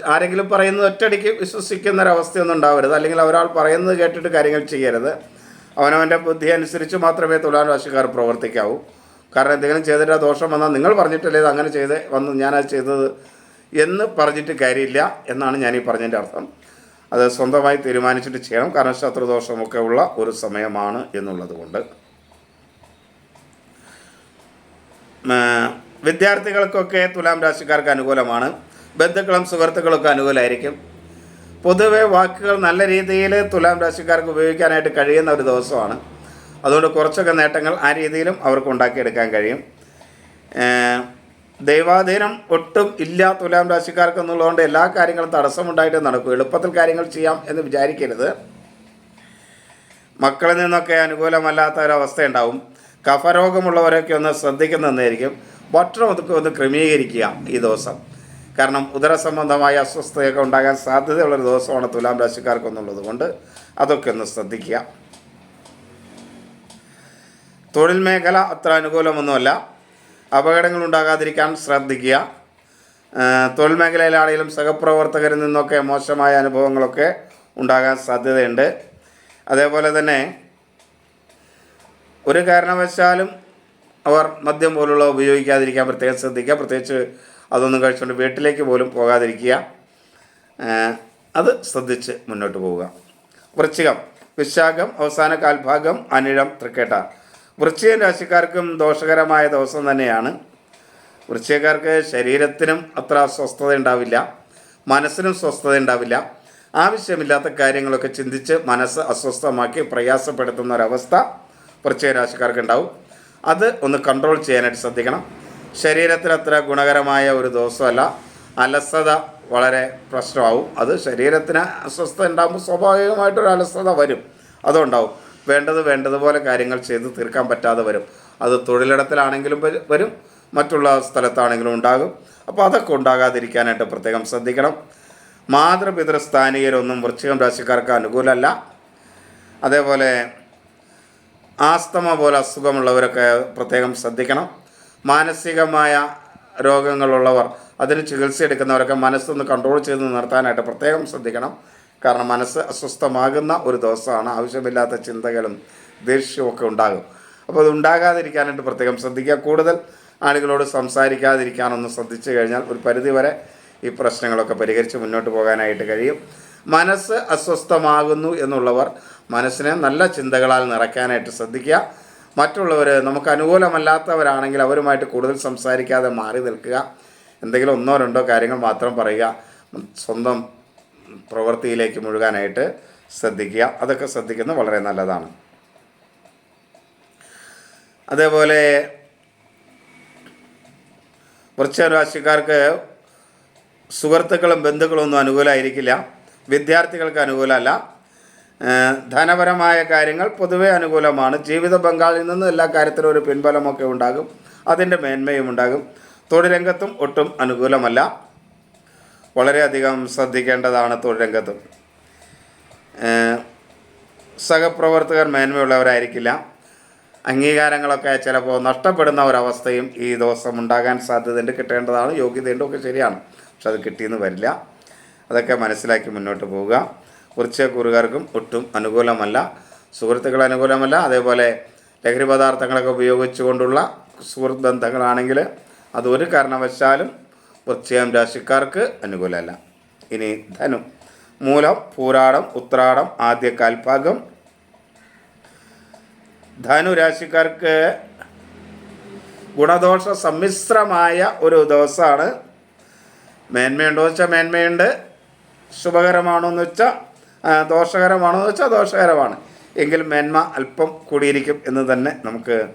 ആരെങ്കിലും പറയുന്നത് ഒറ്റടിക്ക് വിശ്വസിക്കുന്നൊരവസ്ഥയൊന്നും ഉണ്ടാവരുത്. അല്ലെങ്കിൽ ഒരാൾ പറയുന്നത് കേട്ടിട്ട് കാര്യങ്ങൾ ചെയ്യരുത്. അവനവന്റെ ബുദ്ധി അനുസരിച്ച് മാത്രമേ തുലാം രാശിക്കാർ പ്രവർത്തിക്കാവൂ. കാരണം എന്തെങ്കിലും ചെയ്തിട്ട് ദോഷം വന്നാൽ നിങ്ങൾ പറഞ്ഞിട്ടല്ലേ ഇത് അങ്ങനെ ചെയ്ത് വന്ന് ഞാനത് ചെയ്തത് എന്ന് പറഞ്ഞിട്ട് കാര്യമില്ല എന്നാണ് ഞാൻ ഈ പറഞ്ഞതിന്റെ അർത്ഥം. അത് സ്വന്തമായി തീരുമാനിച്ചിട്ട് ചെയ്യണം. കാരണം ശത്രുദോഷമൊക്കെ ഉള്ള ഒരു സമയമാണ് എന്നുള്ളത് കൊണ്ട്. വിദ്യാർത്ഥികൾക്കൊക്കെ തുലാം രാശിക്കാർക്ക് അനുകൂലമാണ്. ബന്ധുക്കളും സുഹൃത്തുക്കളൊക്കെ അനുകൂലമായിരിക്കും പൊതുവെ വാക്കുകൾ നല്ല രീതിയിൽ തുലാം രാശിക്കാർക്ക് ഉപയോഗിക്കാനായിട്ട് കഴിയുന്ന ഒരു ദിവസമാണ്. അതുകൊണ്ട് കുറച്ചൊക്കെ നേട്ടങ്ങൾ ആ രീതിയിലും അവർക്ക് ഉണ്ടാക്കിയെടുക്കാൻ കഴിയും. ദൈവാധീനം ഒട്ടും ഇല്ല തുലാം രാശിക്കാർക്ക് എന്നുള്ളതുകൊണ്ട് എല്ലാ കാര്യങ്ങളും തടസ്സമുണ്ടായിട്ട് നടക്കും. എളുപ്പത്തിൽ കാര്യങ്ങൾ ചെയ്യാം എന്ന് വിചാരിക്കരുത്. മക്കളിൽ നിന്നൊക്കെ അനുകൂലമല്ലാത്ത ഒരവസ്ഥ ഉണ്ടാവും കഫരോഗമുള്ളവരൊക്കെ ഒന്ന് ശ്രദ്ധിക്കുന്നതായിരിക്കും. ഭക്ഷണം ഒതുക്കെ ഒന്ന് ക്രമീകരിക്കുക ഈ ദിവസം. കാരണം ഉദര സംബന്ധമായ അസ്വസ്ഥതയൊക്കെ ഉണ്ടാകാൻ സാധ്യതയുള്ളൊരു ദിവസമാണ് തുലാം രാശിക്കാർക്കെന്നുള്ളത് കൊണ്ട് അതൊക്കെ ഒന്ന് ശ്രദ്ധിക്കുക. തൊഴിൽ മേഖല അത്ര അനുകൂലമൊന്നുമല്ല. അപകടങ്ങൾ ഉണ്ടാകാതിരിക്കാൻ ശ്രദ്ധിക്കുക തൊഴിൽ മേഖലയിലാണെങ്കിലും സഹപ്രവർത്തകരിൽ നിന്നൊക്കെ മോശമായ അനുഭവങ്ങളൊക്കെ ഉണ്ടാകാൻ സാധ്യതയുണ്ട്. അതേപോലെ തന്നെ ഒരു കാരണവശാലും അവർ മദ്യം പോലുള്ള ഉപയോഗിക്കാതിരിക്കാൻ പ്രത്യേകം ശ്രദ്ധിക്കുക. പ്രത്യേകിച്ച് അതൊന്നും കഴിച്ചുകൊണ്ട് വീട്ടിലേക്ക് പോലും പോകാതിരിക്കുക. അത് ശ്രദ്ധിച്ച് മുന്നോട്ട് പോവുക. വൃശ്ചികം വിശാഖം അവസാന കാൽഭാഗം അനിഴം തൃക്കേട്ട. വൃശ്ചിക രാശിക്കാർക്കും ദോഷകരമായ ദിവസം തന്നെയാണ്. വൃശ്ചികക്കാർക്ക് ശരീരത്തിനും അത്ര സ്വസ്ഥത ഉണ്ടാവില്ല. മനസ്സിനും സ്വസ്ഥത ഉണ്ടാവില്ല. ആവശ്യമില്ലാത്ത കാര്യങ്ങളൊക്കെ ചിന്തിച്ച് മനസ്സ് അസ്വസ്ഥമാക്കി പ്രയാസപ്പെടുത്തുന്ന ഒരവസ്ഥ വൃശ്ചിക രാശിക്കാർക്ക് ഉണ്ടാവും അത് ഒന്ന് കൺട്രോൾ ചെയ്യാനായിട്ട് ശ്രദ്ധിക്കണം. ശരീരത്തിന് അത്ര ഗുണകരമായ ഒരു ദോഷമല്ല അലസത വളരെ പ്രശ്നമാവും. അത് ശരീരത്തിന് അസ്വസ്ഥത ഉണ്ടാകുമ്പോൾ സ്വാഭാവികമായിട്ടൊരു അലസത വരും. അതുണ്ടാവും. വേണ്ടത് വേണ്ടതുപോലെ കാര്യങ്ങൾ ചെയ്ത് തീർക്കാൻ പറ്റാതെ വരും. അത് തൊഴിലിടത്തിലാണെങ്കിലും വരും- മറ്റുള്ള സ്ഥലത്താണെങ്കിലും ഉണ്ടാകും. അപ്പോൾ അതൊക്കെ ഉണ്ടാകാതിരിക്കാനായിട്ട് പ്രത്യേകം ശ്രദ്ധിക്കണം. മാതൃപിതൃ സ്ഥാനീയരൊന്നും വൃശ്ചികം രാശിക്കാർക്ക് അനുകൂലമല്ല. അതേപോലെ ആസ്തമ പോലെ അസുഖമുള്ളവരൊക്കെ പ്രത്യേകം ശ്രദ്ധിക്കണം. മാനസികമായ രോഗങ്ങളുള്ളവർ അതിന് ചികിത്സ എടുക്കുന്നവരൊക്കെ മനസ്സൊന്ന് കൺട്രോൾ ചെയ്ത് നിർത്താനായിട്ട് പ്രത്യേകം ശ്രദ്ധിക്കണം. കാരണം മനസ്സ് അസ്വസ്ഥമാകുന്ന ഒരു ദിവസമാണ്. ആവശ്യമില്ലാത്ത ചിന്തകളും ദേഷ്യവും ഒക്കെ ഉണ്ടാകും. അപ്പോൾ അത് ഉണ്ടാകാതിരിക്കാനായിട്ട് പ്രത്യേകം ശ്രദ്ധിക്കുക. കൂടുതൽ ആളുകളോട് സംസാരിക്കാതിരിക്കാനൊന്ന് ശ്രദ്ധിച്ചു കഴിഞ്ഞാൽ ഒരു പരിധിവരെ ഈ പ്രശ്നങ്ങളൊക്കെ പരിഹരിച്ച് മുന്നോട്ട് പോകാനായിട്ട് കഴിയും. മനസ്സ് അസ്വസ്ഥമാകുന്നു എന്നുള്ളവർ മനസ്സിനെ നല്ല ചിന്തകളാൽ നിറയ്ക്കാനായിട്ട് ശ്രദ്ധിക്കുക. മറ്റുള്ളവർ നമുക്ക് അനുകൂലമല്ലാത്തവരാണെങ്കിൽ അവരുമായിട്ട് കൂടുതൽ സംസാരിക്കാതെ മാറി നിൽക്കുക. എന്തെങ്കിലും ഒന്നോ രണ്ടോ കാര്യങ്ങൾ മാത്രം പറയുക. സ്വന്തം പ്രവൃത്തിയിലേക്ക് മുഴുകാനായിട്ട് ശ്രദ്ധിക്കുക. അതൊക്കെ ശ്രദ്ധിക്കുന്നത് വളരെ നല്ലതാണ്. അതേപോലെ വൃക്ഷരാശിക്കാർക്ക് സുഹൃത്തുക്കളും ബന്ധുക്കളും ഒന്നും അനുകൂലമായിരിക്കില്ല വിദ്യാർത്ഥികൾക്ക് അനുകൂലമല്ല. ധനപരമായ കാര്യങ്ങൾ പൊതുവെ അനുകൂലമാണ്. ജീവിത പങ്കാളിൽ നിന്ന് എല്ലാ കാര്യത്തിലും ഒരു പിൻബലമൊക്കെ ഉണ്ടാകും. അതിന്റെ മേന്മയും ഉണ്ടാകും. തൊഴിൽ രംഗത്തും ഒട്ടും അനുകൂലമല്ല. വളരെയധികം ശ്രദ്ധിക്കേണ്ടതാണ് ഏഹ് സഹപ്രവർത്തകർ മേന്മയുള്ളവരായിരിക്കില്ല. അംഗീകാരങ്ങളൊക്കെ ചിലപ്പോൾ നഷ്ടപ്പെടുന്ന ഒരവസ്ഥയും ഈ ദിവസം ഉണ്ടാകാൻ സാധ്യതയുണ്ട്. കിട്ടേണ്ടതാണ് യോഗ്യതയുണ്ട് ഒക്കെ ശരിയാണ്. പക്ഷെ അത് കിട്ടിയെന്ന് വരില്ല. അതൊക്കെ മനസ്സിലാക്കി മുന്നോട്ട് പോവുക. വൃശ്ചക്കുറുകാർക്കും ഒട്ടും അനുകൂലമല്ല സുഹൃത്തുക്കൾ അനുകൂലമല്ല. അതേപോലെ ലഹരി പദാർത്ഥങ്ങളൊക്കെ ഉപയോഗിച്ചുകൊണ്ടുള്ള സുഹൃത്ത് ബന്ധങ്ങളാണെങ്കിൽ അത് ഒരു കാരണവശാലും വൃശ്ചികം രാശിക്കാർക്ക് അനുകൂലമല്ല. ഇനി ധനു. മൂലം പൂരാടം ഉത്രാടം ആദ്യ കാൽഭാഗം ധനുരാശിക്കാർക്ക് ഗുണദോഷ സമ്മിശ്രമായ ഒരു ദിവസമാണ്. മേന്മയുണ്ടോ വെച്ചാൽ മേന്മയുണ്ട്. ശുഭകരമാണോ എന്ന് വെച്ചാൽ ദോഷകരമാണോ എന്ന് വെച്ചാൽ ദോഷകരമാണ്. എങ്കിൽ മേന്മ അല്പം കൂടിയിരിക്കും എന്ന് തന്നെ നമുക്ക്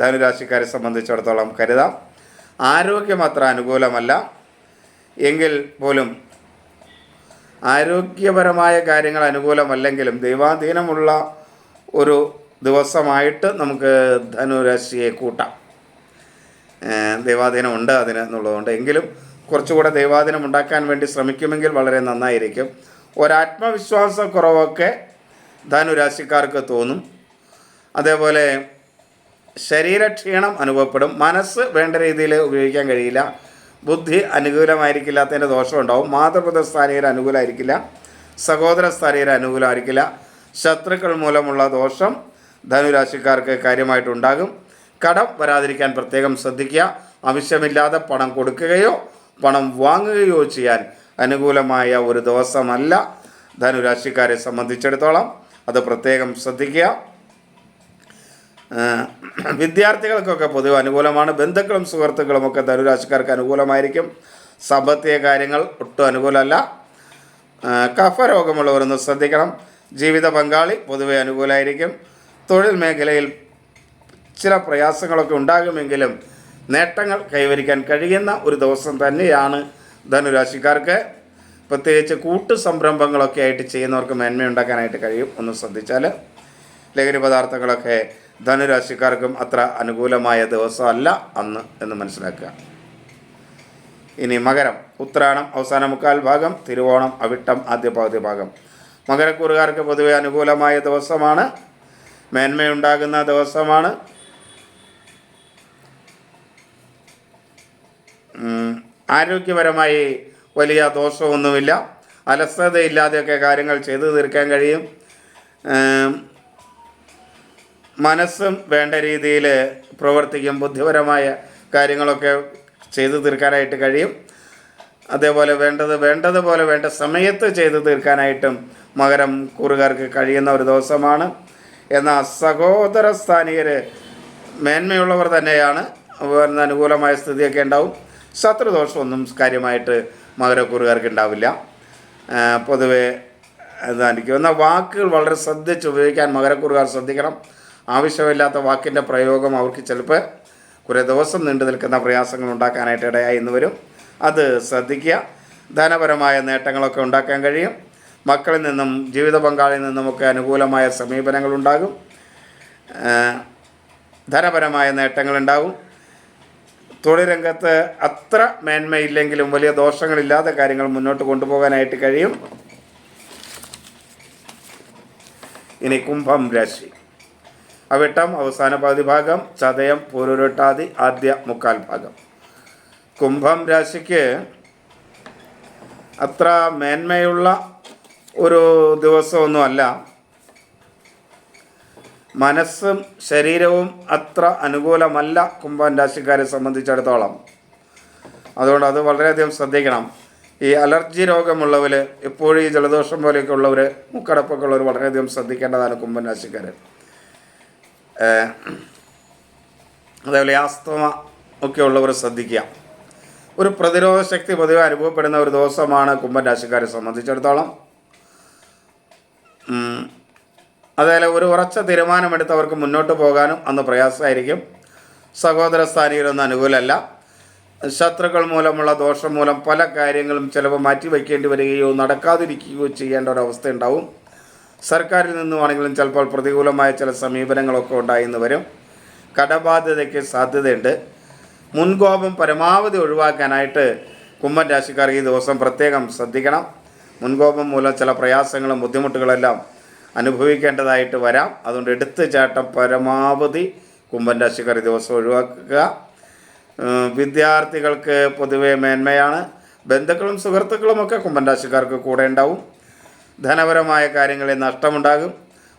ധനുരാശിക്കാരെ സംബന്ധിച്ചിടത്തോളം കരുതാം. ആരോഗ്യം അത്ര അനുകൂലമല്ല. എങ്കിൽ പോലും ആരോഗ്യപരമായ കാര്യങ്ങൾ അനുകൂലമല്ലെങ്കിലും ദൈവാധീനമുള്ള ഒരു ദിവസമായിട്ട് നമുക്ക് ധനുരാശിയെ കൂട്ടാം. ദൈവാധീനമുണ്ട് അതിന് എന്നുള്ളതുകൊണ്ട്. എങ്കിലും കുറച്ചുകൂടെ ദൈവാധീനം ഉണ്ടാക്കാൻ വേണ്ടി ശ്രമിക്കുമെങ്കിൽ വളരെ നന്നായിരിക്കും. ഒരാത്മവിശ്വാസക്കുറവൊക്കെ ധനുരാശിക്കാർക്ക് തോന്നും. അതേപോലെ ശരീരക്ഷീണം അനുഭവപ്പെടും. മനസ്സ് വേണ്ട രീതിയിൽ ഉപയോഗിക്കാൻ കഴിയില്ല. ബുദ്ധി അനുകൂലമായിരിക്കില്ലാത്തതിന്റെ ദോഷമുണ്ടാവും. മാതൃപുത്ര സ്ഥാനീയർ അനുകൂലമായിരിക്കില്ല സഹോദര സ്ഥാനീയർ അനുകൂലമായിരിക്കില്ല ശത്രുക്കൾ മൂലമുള്ള ദോഷം ധനുരാശിക്കാർക്ക് കാര്യമായിട്ടുണ്ടാകും. കടം വരാതിരിക്കാൻ പ്രത്യേകം ശ്രദ്ധിക്കുക. ആവശ്യമില്ലാതെ പണം കൊടുക്കുകയോ പണം വാങ്ങുകയോ ചെയ്യാൻ അനുകൂലമായ ഒരു ദിവസമല്ല. ധനുരാശിക്കാരെ സംബന്ധിച്ചിടത്തോളം അത് പ്രത്യേകം ശ്രദ്ധിക്കുക. വിദ്യാർത്ഥികൾക്കൊക്കെ പൊതുവെ അനുകൂലമാണ്. ബന്ധുക്കളും സുഹൃത്തുക്കളും ഒക്കെ ധനുരാശിക്കാർക്ക് അനുകൂലമായിരിക്കും. സാമ്പത്തിക കാര്യങ്ങൾ ഒട്ടും അനുകൂലമല്ല. കഫരോഗമുള്ളവരൊന്ന് കഫ രോഗമുള്ളവരൊന്ന് ശ്രദ്ധിക്കണം. ജീവിത പങ്കാളി പൊതുവെ അനുകൂലമായിരിക്കും. തൊഴിൽ മേഖലയിൽ ചില പ്രയാസങ്ങളൊക്കെ ഉണ്ടാകുമെങ്കിലും നേട്ടങ്ങൾ കൈവരിക്കാൻ കഴിയുന്ന ഒരു ദിവസം തന്നെയാണ് ധനുരാശിക്കാർക്ക് പ്രത്യേകിച്ച് കൂട്ടു സംരംഭങ്ങളൊക്കെ ആയിട്ട് ചെയ്യുന്നവർക്ക് മേന്മയുണ്ടാക്കാനായിട്ട് കഴിയും. ഒന്ന് ശ്രദ്ധിച്ചാൽ ലഹരി പദാർത്ഥങ്ങളൊക്കെ ധനുരാശിക്കാർക്കും അത്ര അനുകൂലമായ ദിവസമല്ല അന്ന് എന്ന് മനസ്സിലാക്കുക. ഇനി മകരം ഉത്രാടം അവസാന മുക്കാൽ ഭാഗം തിരുവോണം അവിട്ടം ആദ്യ പകുതി ഭാഗം. മകരക്കൂറുകാർക്ക് പൊതുവെ അനുകൂലമായ ദിവസമാണ്. മേന്മയുണ്ടാകുന്ന ദിവസമാണ്. ആരോഗ്യപരമായി വലിയ ദോഷമൊന്നുമില്ല. അലസതയില്ലാതെയൊക്കെ കാര്യങ്ങൾ ചെയ്തു തീർക്കാൻ കഴിയും. മനസ്സും വേണ്ട രീതിയിൽ പ്രവർത്തിക്കും. ബുദ്ധിപരമായ കാര്യങ്ങളൊക്കെ ചെയ്തു തീർക്കാനായിട്ട് കഴിയും. അതേപോലെ വേണ്ടത് വേണ്ടതുപോലെ വേണ്ട സമയത്ത് ചെയ്തു തീർക്കാനായിട്ടും മകരം കൂറുകാർക്ക് കഴിയുന്ന ഒരു ദിവസമാണ്. എന്നാൽ സഹോദര സ്ഥാനീയർ മേന്മയുള്ളവർ തന്നെയാണ്. അനുകൂലമായ സ്ഥിതിയൊക്കെ ഉണ്ടാവും. ശത്രുദോഷമൊന്നും കാര്യമായിട്ട് മകരക്കൂറുകാർക്ക് ഉണ്ടാവില്ല പൊതുവേ ഇതായിരിക്കും എന്നാൽ വാക്കുകൾ വളരെ ശ്രദ്ധിച്ച് ഉപയോഗിക്കാൻ മകരക്കൂറുകാർ ശ്രദ്ധിക്കണം. ആവശ്യമില്ലാത്ത വാക്കിന്റെ പ്രയോഗം അവർക്ക് ചിലപ്പോൾ കുറേ ദിവസം നീണ്ടു നിൽക്കുന്ന പ്രയാസങ്ങൾ ഉണ്ടാക്കാനായിട്ട് ഇടയായി എന്ന് വരും. അത് ശ്രദ്ധിക്കുക. ധനപരമായ നേട്ടങ്ങളൊക്കെ ഉണ്ടാക്കാൻ കഴിയും. മക്കളിൽ നിന്നും ജീവിത പങ്കാളിയിൽ നിന്നുമൊക്കെ അനുകൂലമായ സമീപനങ്ങളുണ്ടാകും. ധനപരമായ നേട്ടങ്ങളുണ്ടാകും. തൊഴിൽ രംഗത്ത് അത്ര മേന്മയില്ലെങ്കിലും വലിയ ദോഷങ്ങളില്ലാത്ത കാര്യങ്ങൾ മുന്നോട്ട് കൊണ്ടുപോകാനായിട്ട് കഴിയും. ഇനി കുംഭം രാശി. അവിട്ടം അവസാന പകുതി ഭാഗം ചതയം പൂരുരുട്ടാതി ആദ്യ മുക്കാൽ ഭാഗം. കുംഭം രാശിക്ക് അത്ര മേന്മയുള്ള ഒരു ദിവസമൊന്നുമല്ല. മനസ്സും ശരീരവും അത്ര അനുകൂലമല്ല കുംഭൻ രാശിക്കാരെ സംബന്ധിച്ചിടത്തോളം. അതുകൊണ്ട് അത് വളരെയധികം ശ്രദ്ധിക്കണം. ഈ അലർജി രോഗമുള്ളവർ എപ്പോഴും ഈ ജലദോഷം പോലെയൊക്കെ ഉള്ളവർ മുക്കടപ്പൊക്കെ ഉള്ളവർ വളരെയധികം ശ്രദ്ധിക്കേണ്ടതാണ് കുംഭൻ രാശിക്കാർ അതേപോലെ ആസ്തമ ഒക്കെ ഉള്ളവർ ശ്രദ്ധിക്കുക. ഒരു പ്രതിരോധ ശക്തി പൊതുവെ അനുഭവപ്പെടുന്ന ഒരു ദിവസമാണ് കുംഭൻ രാശിക്കാരെ സംബന്ധിച്ചിടത്തോളം. അതേപോലെ ഒരു ഉറച്ച തീരുമാനമെടുത്തവർക്ക് മുന്നോട്ട് പോകാനും അന്ന് പ്രയാസമായിരിക്കും. സഹോദര സ്ഥാനീയരൊന്നും അനുകൂലമല്ല. ശത്രുക്കൾ മൂലമുള്ള ദോഷം മൂലം പല കാര്യങ്ങളും ചിലപ്പോൾ മാറ്റിവെക്കേണ്ടി വരികയോ നടക്കാതിരിക്കുകയോ ചെയ്യേണ്ട ഒരവസ്ഥ ഉണ്ടാവും സർക്കാരിൽ നിന്നുമാണെങ്കിലും ചിലപ്പോൾ പ്രതികൂലമായ ചില സമീപനങ്ങളൊക്കെ ഉണ്ടായിന്ന് വരും. കടബാധ്യതയ്ക്ക് സാധ്യതയുണ്ട്. മുൻകോപം പരമാവധി ഒഴിവാക്കാനായിട്ട് കുംഭൻ രാശിക്കാർ ഈ ദിവസം പ്രത്യേകം ശ്രദ്ധിക്കണം. മുൻകോപം മൂലം ചില പ്രയാസങ്ങളും ബുദ്ധിമുട്ടുകളെല്ലാം അനുഭവിക്കേണ്ടതായിട്ട് വരാം. അതുകൊണ്ട് എടുത്തു ചാട്ടം പരമാവധി കുംഭൻ രാശിക്കാർ ദിവസം ഒഴിവാക്കുക. വിദ്യാർത്ഥികൾക്ക് പൊതുവെ മേന്മയാണ്. ബന്ധുക്കളും സുഹൃത്തുക്കളുമൊക്കെ കുംഭൻ രാശിക്കാർക്ക് കൂടെ ഉണ്ടാവും. ധനപരമായ കാര്യങ്ങളിൽ നഷ്ടമുണ്ടാകും.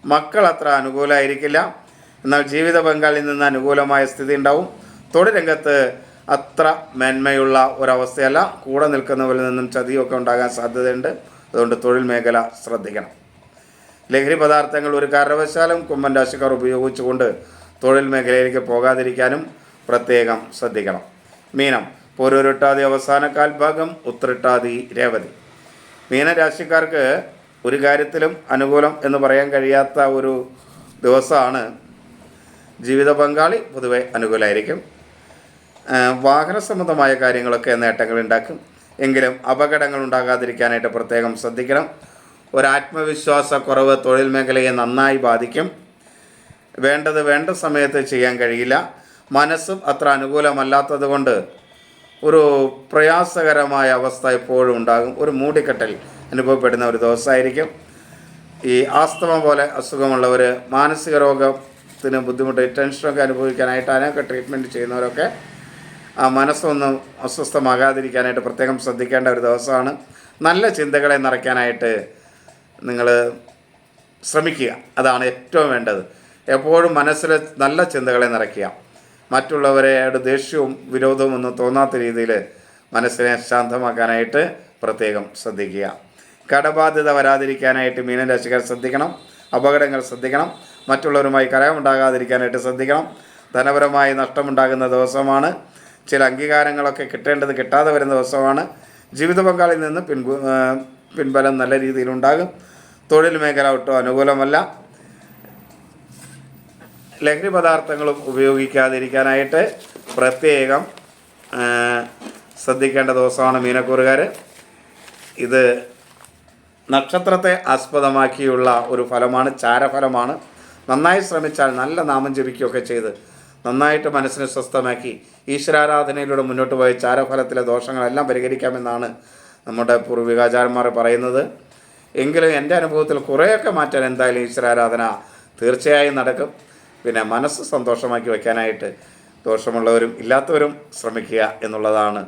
മക്കൾ അത്ര അനുകൂലമായിരിക്കില്ല എന്നാൽ ജീവിത പങ്കാളിൽ നിന്ന് അനുകൂലമായ സ്ഥിതി ഉണ്ടാവും. തൊഴിൽ രംഗത്ത് അത്ര മേന്മയുള്ള ഒരവസ്ഥയല്ല. കൂടെ നിൽക്കുന്നവരിൽ നിന്നും ചതിയൊക്കെ ഉണ്ടാകാൻ സാധ്യതയുണ്ട്. അതുകൊണ്ട് തൊഴിൽ മേഖല ശ്രദ്ധിക്കണം. ലഹരി പദാർത്ഥങ്ങൾ ഒരു കാരണവശാലും കുമ്മൻ രാശിക്കാർ ഉപയോഗിച്ചുകൊണ്ട് തൊഴിൽ മേഖലയിലേക്ക് പോകാതിരിക്കാനും പ്രത്യേകം ശ്രദ്ധിക്കണം. മീനം പോരൂരിട്ടാതി അവസാന കാൽഭാഗം ഉത്രട്ടാതി രേവതി. മീനരാശിക്കാർക്ക് ഒരു കാര്യത്തിലും അനുകൂലം എന്ന് പറയാൻ കഴിയാത്ത ഒരു ദിവസമാണ് ജീവിത പങ്കാളി പൊതുവെ അനുകൂലമായിരിക്കും വാഹന സംബന്ധമായ കാര്യങ്ങളൊക്കെ നേട്ടങ്ങൾ ഉണ്ടാക്കും. എങ്കിലും അപകടങ്ങൾ ഉണ്ടാകാതിരിക്കാനായിട്ട് പ്രത്യേകം ശ്രദ്ധിക്കണം. ഒരു ആത്മവിശ്വാസക്കുറവ് തൊഴിൽ മേഖലയെ നന്നായി ബാധിക്കും. വേണ്ടത് വേണ്ട സമയത്ത് ചെയ്യാൻ കഴിയില്ല. മനസ്സും അത്ര അനുകൂലമല്ലാത്തത് കൊണ്ട് ഒരു പ്രയാസകരമായ അവസ്ഥ എപ്പോഴും ഉണ്ടാകും. ഒരു മൂടിക്കെട്ടൽ അനുഭവപ്പെടുന്ന ഒരു ദിവസമായിരിക്കും. ഈ ആസ്തമ പോലെ അസുഖമുള്ളവർ മാനസിക രോഗത്തിന് ബുദ്ധിമുട്ട് ടെൻഷനൊക്കെ അനുഭവിക്കാനായിട്ട് അതിനൊക്കെ ട്രീറ്റ്മെന്റ് ചെയ്യുന്നവരൊക്കെ ആ മനസ്സൊന്ന് അസ്വസ്ഥമാകാതിരിക്കാനായിട്ട് പ്രത്യേകം ശ്രദ്ധിക്കേണ്ട ഒരു ദിവസമാണ്. നല്ല ചിന്തകളെ നിറയ്ക്കാനായിട്ട് നിങ്ങൾ ശ്രമിക്കുക. അതാണ് ഏറ്റവും വേണ്ടത്. എപ്പോഴും മനസ്സിൽ നല്ല ചിന്തകളെ നിറയ്ക്കുക. മറ്റുള്ളവരെയോട് ദേഷ്യവും വിരോധവും ഒന്നും തോന്നാത്ത രീതിയിൽ മനസ്സിനെ ശാന്തമാക്കാനായിട്ട് പ്രത്യേകം ശ്രദ്ധിക്കുക. കടബാധ്യത വരാതിരിക്കാനായിട്ട് മീനരാശിക്കാർ ശ്രദ്ധിക്കണം. അപകടങ്ങൾ ശ്രദ്ധിക്കണം. മറ്റുള്ളവരുമായി കലഹമുണ്ടാകാതിരിക്കാനായിട്ട് ശ്രദ്ധിക്കണം. ധനപരമായി നഷ്ടമുണ്ടാകുന്ന ദിവസമാണ്. ചില അംഗീകാരങ്ങളൊക്കെ കിട്ടേണ്ടത് കിട്ടാതെ വരുന്ന ദിവസമാണ്. ജീവിത പങ്കാളിയിൽ നിന്ന് പിൻ പിൻബലം നല്ല രീതിയിലുണ്ടാകും. തൊഴിൽ മേഖല ഒട്ടും അനുകൂലമല്ല. ലഹരി പദാർത്ഥങ്ങളും ഉപയോഗിക്കാതിരിക്കാനായിട്ട് പ്രത്യേകം ശ്രദ്ധിക്കേണ്ട ദിവസമാണ് മീനക്കൂറുകാർ ഇത് നക്ഷത്രത്തെ ആസ്പദമാക്കിയുള്ള ഒരു ഫലമാണ് ചാരഫലമാണ്. നന്നായി ശ്രമിച്ചാൽ നല്ല നാമം ജപിക്കുകയൊക്കെ ചെയ്ത് നന്നായിട്ട് മനസ്സിനെ സ്വസ്ഥമാക്കി ഈശ്വരാരാധനയിലൂടെ മുന്നോട്ട് പോയ ചാരഫലത്തിലെ ദോഷങ്ങളെല്ലാം പരിഹരിക്കാമെന്നാണ് നമ്മുടെ പൂർവികാചാരന്മാർ പറയുന്നത്. എങ്കിലും എന്റെ അനുഭവത്തിൽ കുറേയൊക്കെ മാറ്റാൻ എന്തായാലും ഈശ്വരാരാധന തീർച്ചയായും നടക്കും. പിന്നെ മനസ്സ് സന്തോഷമാക്കി വയ്ക്കാനായിട്ട് ദോഷമുള്ളവരും ഇല്ലാത്തവരും ശ്രമിക്കുക എന്നുള്ളതാണ്.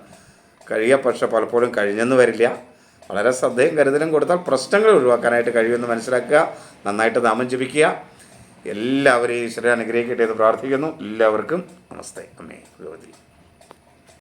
കഴിയ പക്ഷെ പലപ്പോഴും കഴിഞ്ഞെന്ന് വരില്ല. വളരെ ശ്രദ്ധയും കരുതലും കൊടുത്താൽ പ്രശ്നങ്ങൾ ഒഴിവാക്കാനായിട്ട് കഴിയുമെന്ന് മനസ്സിലാക്കുക. നന്നായിട്ട് നാമം ജപിക്കുക. എല്ലാവരെയും ഈശ്വരൻ അനുഗ്രഹിക്കട്ടെ എന്ന് പ്രാർത്ഥിക്കുന്നു. എല്ലാവർക്കും നമസ്തേ. അമ്മേ ഭഗവതി